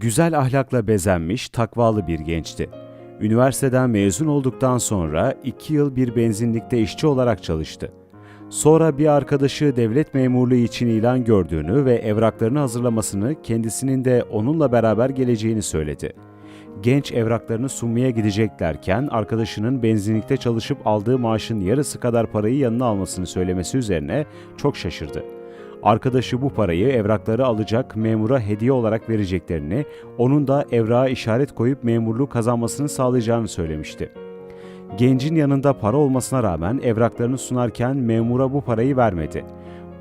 Güzel ahlakla bezenmiş, takvalı bir gençti. Üniversiteden mezun olduktan sonra iki yıl bir benzinlikte işçi olarak çalıştı. Sonra bir arkadaşı devlet memurluğu için ilan gördüğünü ve evraklarını hazırlamasını kendisinin de onunla beraber geleceğini söyledi. Genç evraklarını sunmaya gideceklerken arkadaşının benzinlikte çalışıp aldığı maaşın yarısı kadar parayı yanına almasını söylemesi üzerine çok şaşırdı. Arkadaşı bu parayı evrakları alacak memura hediye olarak vereceklerini, onun da evrağa işaret koyup memurluğu kazanmasını sağlayacağını söylemişti. Gencin yanında para olmasına rağmen evraklarını sunarken memura bu parayı vermedi.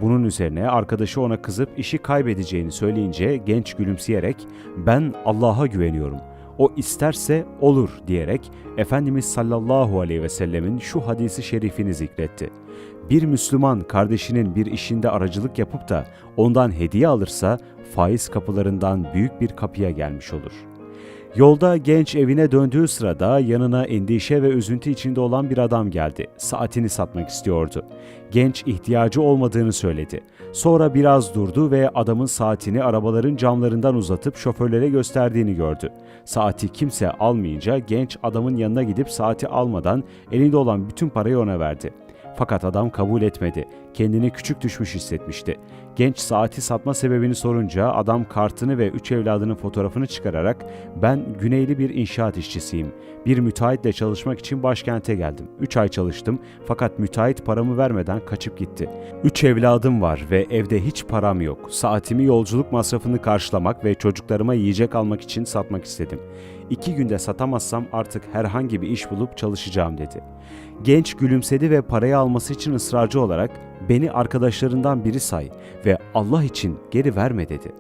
Bunun üzerine arkadaşı ona kızıp işi kaybedeceğini söyleyince genç gülümseyerek ben Allah'a güveniyorum. O isterse olur diyerek Efendimiz sallallahu aleyhi ve sellemin şu hadisi şerifini zikretti. Bir Müslüman kardeşinin bir işinde aracılık yapıp da ondan hediye alırsa faiz kapılarından büyük bir kapıya gelmiş olur.'' Yolda genç evine döndüğü sırada yanına endişe ve üzüntü içinde olan bir adam geldi. Saatini satmak istiyordu. Genç ihtiyacı olmadığını söyledi. Sonra biraz durdu ve adamın saatini arabaların camlarından uzatıp şoförlere gösterdiğini gördü. Saati kimse almayınca genç adamın yanına gidip saati almadan elinde olan bütün parayı ona verdi. Fakat adam kabul etmedi. Kendini küçük düşmüş hissetmişti. Genç saati satma sebebini sorunca adam kartını ve üç evladının fotoğrafını çıkararak ben güneyli bir inşaat işçisiyim. Bir müteahhitle çalışmak için başkente geldim. Üç ay çalıştım fakat müteahhit paramı vermeden kaçıp gitti. Üç evladım var ve evde hiç param yok. Saatimi yolculuk masrafını karşılamak ve çocuklarıma yiyecek almak için satmak istedim. İki günde satamazsam artık herhangi bir iş bulup çalışacağım dedi. Genç gülümsedi ve parayı alması için ısrarcı olarak beni arkadaşlarından biri say ve Allah için geri verme dedi.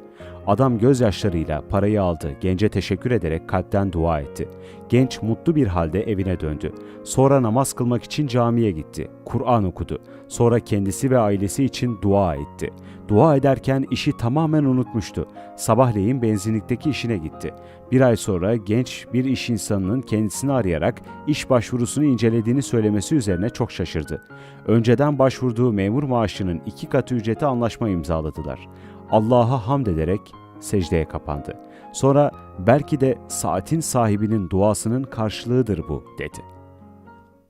Adam gözyaşlarıyla parayı aldı, gence teşekkür ederek kalpten dua etti. Genç mutlu bir halde evine döndü. Sonra namaz kılmak için camiye gitti. Kur'an okudu. Sonra kendisi ve ailesi için dua etti. Dua ederken işi tamamen unutmuştu. Sabahleyin benzinlikteki işine gitti. Bir ay sonra genç bir iş insanının kendisini arayarak iş başvurusunu incelediğini söylemesi üzerine çok şaşırdı. Önceden başvurduğu memur maaşının iki katı ücreti anlaşma imzaladılar. Allah'a hamd ederek secdeye kapandı. Sonra belki de saatin sahibinin duasının karşılığıdır bu dedi.